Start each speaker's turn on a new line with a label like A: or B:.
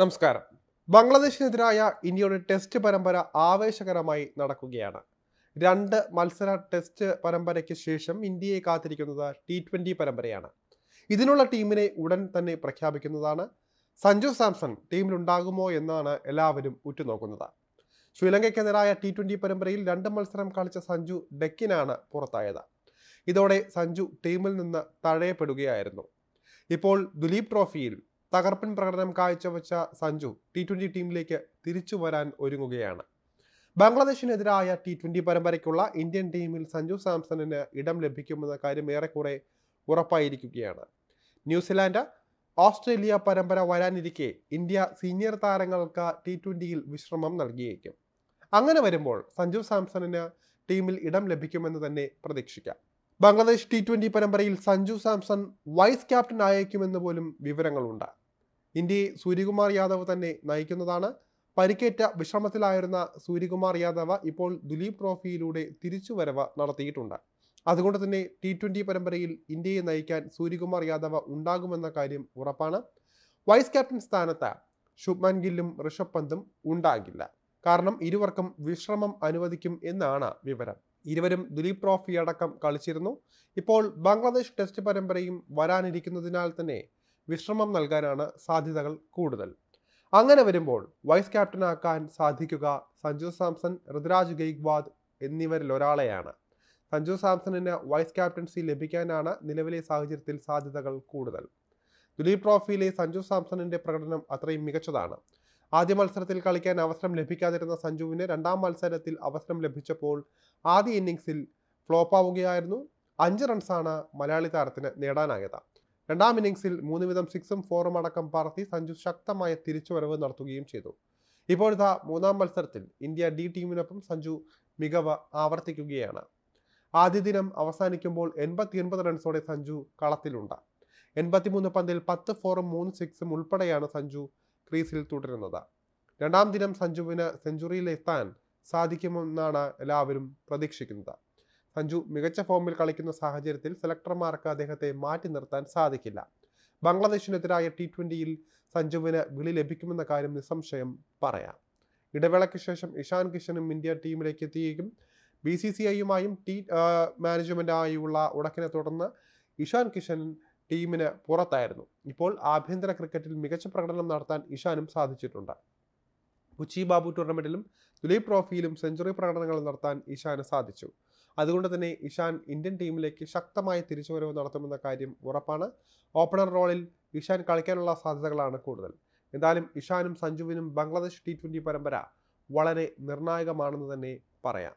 A: നമസ്കാരം. ബംഗ്ലാദേശിനെതിരായ ഇന്ത്യയുടെ ടെസ്റ്റ് പരമ്പര ആവേശകരമായി നടക്കുകയാണ്. രണ്ട് മത്സര ടെസ്റ്റ് പരമ്പരയ്ക്ക് ശേഷം ഇന്ത്യയെ കാത്തിരിക്കുന്നത് ടി ട്വന്റി പരമ്പരയാണ്. ഇതിനുള്ള ടീമിനെ ഉടൻ തന്നെ പ്രഖ്യാപിക്കുന്നതാണ്. സഞ്ജു സാംസൺ ടീമിലുണ്ടാകുമോ എന്നാണ് എല്ലാവരും ഉറ്റുനോക്കുന്നത്. ശ്രീലങ്കയ്ക്കെതിരായ ടി ട്വന്റി പരമ്പരയിൽ രണ്ട് മത്സരം കളിച്ച സഞ്ജു ഡെക്കിനാണ് പുറത്തായത്. ഇതോടെ സഞ്ജു ടീമിൽ നിന്ന് തഴയപ്പെടുകയായിരുന്നു. ഇപ്പോൾ ദുലീപ് ട്രോഫിയിൽ തകർപ്പൻ പ്രകടനം കാഴ്ചവെച്ച സഞ്ജു ടി ട്വന്റി ടീമിലേക്ക് തിരിച്ചു വരാൻ ഒരുങ്ങുകയാണ്. ബംഗ്ലാദേശിനെതിരായ ടി ട്വന്റി പരമ്പരയ്ക്കുള്ള ഇന്ത്യൻ ടീമിൽ സഞ്ജു സാംസണിന് ഇടം ലഭിക്കുമെന്ന കാര്യം ഏറെക്കുറെ ഉറപ്പായിരിക്കുകയാണ്. ന്യൂസിലാൻഡ് ഓസ്ട്രേലിയ പരമ്പര വരാനിരിക്കെ ഇന്ത്യ സീനിയർ താരങ്ങൾക്ക് ടി ട്വന്റിയിൽ വിശ്രമം നൽകിയേക്കും. അങ്ങനെ വരുമ്പോൾ സഞ്ജു സാംസണിന് ടീമിൽ ഇടം ലഭിക്കുമെന്ന് തന്നെ പ്രതീക്ഷിക്കാം. ബംഗ്ലാദേശ് ടി ട്വന്റി പരമ്പരയിൽ സഞ്ജു സാംസൺ വൈസ് ക്യാപ്റ്റൻ ആയേക്കുമെന്ന് പോലും വിവരങ്ങളുണ്ട്. ഇന്ത്യയെ സൂര്യകുമാർ യാദവ് തന്നെ നയിക്കുന്നതാണ്. പരിക്കേറ്റ വിശ്രമത്തിലായിരുന്ന സൂര്യകുമാർ യാദവ് ഇപ്പോൾ ദുലീപ് ട്രോഫിയിലൂടെ തിരിച്ചുവരവ് നടത്തിയിട്ടുണ്ട്. അതുകൊണ്ട് തന്നെ ടി ട്വന്റി പരമ്പരയിൽ ഇന്ത്യയെ നയിക്കാൻ സൂര്യകുമാർ യാദവ് ഉണ്ടാകുമെന്ന കാര്യം ഉറപ്പാണ്. വൈസ് ക്യാപ്റ്റൻ സ്ഥാനത്ത് ശുഭ്മാൻ ഗില്ലും ഋഷഭ് പന്തും ഉണ്ടാകില്ല. കാരണം ഇരുവർക്കും വിശ്രമം അനുവദിക്കും എന്നാണ് വിവരം. ഇരുവരും ദുലീപ് ട്രോഫി അടക്കം കളിച്ചിരുന്നു. ഇപ്പോൾ ബംഗ്ലാദേശ് ടെസ്റ്റ് പരമ്പരയും വരാനിരിക്കുന്നതിനാൽ തന്നെ വിശ്രമം നൽകാനാണ് സാധ്യതകൾ കൂടുതൽ. അങ്ങനെ വരുമ്പോൾ വൈസ് ക്യാപ്റ്റനാക്കാൻ സാധിക്കുക സഞ്ജു സാംസൺ ഋതുരാജ് ഗെയ്ക്വാദ് എന്നിവരിൽ ഒരാളെയാണ്. സഞ്ജു സാംസണിന് വൈസ് ക്യാപ്റ്റൻസി ലഭിക്കാനാണ് നിലവിലെ സാഹചര്യത്തിൽ സാധ്യതകൾ കൂടുതൽ. ദുലീപ് ട്രോഫിയിലെ സഞ്ജു സാംസണിന്റെ പ്രകടനം അത്രയും മികച്ചതാണ്. ആദ്യ മത്സരത്തിൽ കളിക്കാൻ അവസരം ലഭിക്കാതിരുന്ന സഞ്ജുവിന് രണ്ടാം മത്സരത്തിൽ അവസരം ലഭിച്ചപ്പോൾ ആദ്യ ഇന്നിങ്സിൽ ഫ്ലോപ്പാവുകയായിരുന്നു അഞ്ച് റൺസാണ് മലയാളി താരത്തിന് നേടാനായത്. രണ്ടാം ഇന്നിംഗ്സിൽ മൂന്ന് വീതം സിക്സും ഫോറും അടക്കം പറത്തി സഞ്ജു ശക്തമായ തിരിച്ചുവരവ് നടത്തുകയും ചെയ്തു. ഇപ്പോഴത്തെ മൂന്നാം മത്സരത്തിൽ ഇന്ത്യ ഡി ടീമിനൊപ്പം സഞ്ജു മികവ് ആവർത്തിക്കുകയാണ്. ആദ്യ ദിനം അവസാനിക്കുമ്പോൾ എൺപത്തി ഒൻപത് റൺസോടെ സഞ്ജു കളത്തിലുണ്ട്. എൺപത്തിമൂന്ന് പന്തിൽ പത്ത് ഫോറും മൂന്ന് സിക്സും ഉൾപ്പെടെയാണ് സഞ്ജു ക്രീസിൽ തുടരുന്നത്. രണ്ടാം ദിനം സഞ്ജുവിന് സെഞ്ചുറിയിലെത്താൻ സാധിക്കുമെന്നാണ് എല്ലാവരും പ്രതീക്ഷിക്കുന്നത്. സഞ്ജു മികച്ച ഫോമിൽ കളിക്കുന്ന സാഹചര്യത്തിൽ സെലക്ടർമാർക്ക് അദ്ദേഹത്തെ മാറ്റി നിർത്താൻ സാധിക്കില്ല. ബംഗ്ലാദേശിനെതിരായ ടി ട്വന്റിയിൽ സഞ്ജുവിന് വിളി ലഭിക്കുമെന്ന കാര്യം നിസ്സംശയം പറയാം. ഇടവേളയ്ക്ക് ശേഷം ഇഷാൻ കിഷനും ഇന്ത്യ ടീമിലേക്ക് എത്തിയേക്കും. ബി സി സി ഐയുമായും ടീ മാനേജ്മെന്റായുള്ള ഉടക്കിനെ തുടർന്ന് ഇഷാൻ കിഷൻ ടീമിന് പുറത്തായിരുന്നു. ഇപ്പോൾ ആഭ്യന്തര ക്രിക്കറ്റിൽ മികച്ച പ്രകടനം നടത്താൻ ഇഷാനും സാധിച്ചിട്ടുണ്ട്. ബുച്ചി ബാബു ടൂർണമെന്റിലും ദുലീപ് ട്രോഫിയിലും സെഞ്ചുറി പ്രകടനങ്ങൾ നടത്താൻ ഇഷാന് സാധിച്ചു. അതുകൊണ്ട് തന്നെ ഇഷാൻ ഇന്ത്യൻ ടീമിലേക്ക് ശക്തമായ തിരിച്ചുവരവ് നടത്തുമെന്ന കാര്യം ഉറപ്പാണ്. ഓപ്പണർ റോളിൽ ഇഷാൻ കളിക്കാനുള്ള സാധ്യതകളാണ് കൂടുതൽ. എന്തായാലും ഇഷാനും സഞ്ജുവിനും ബംഗ്ലാദേശ് ടി ട്വന്റി പരമ്പര വളരെ നിർണായകമാണെന്ന് തന്നെ പറയാം.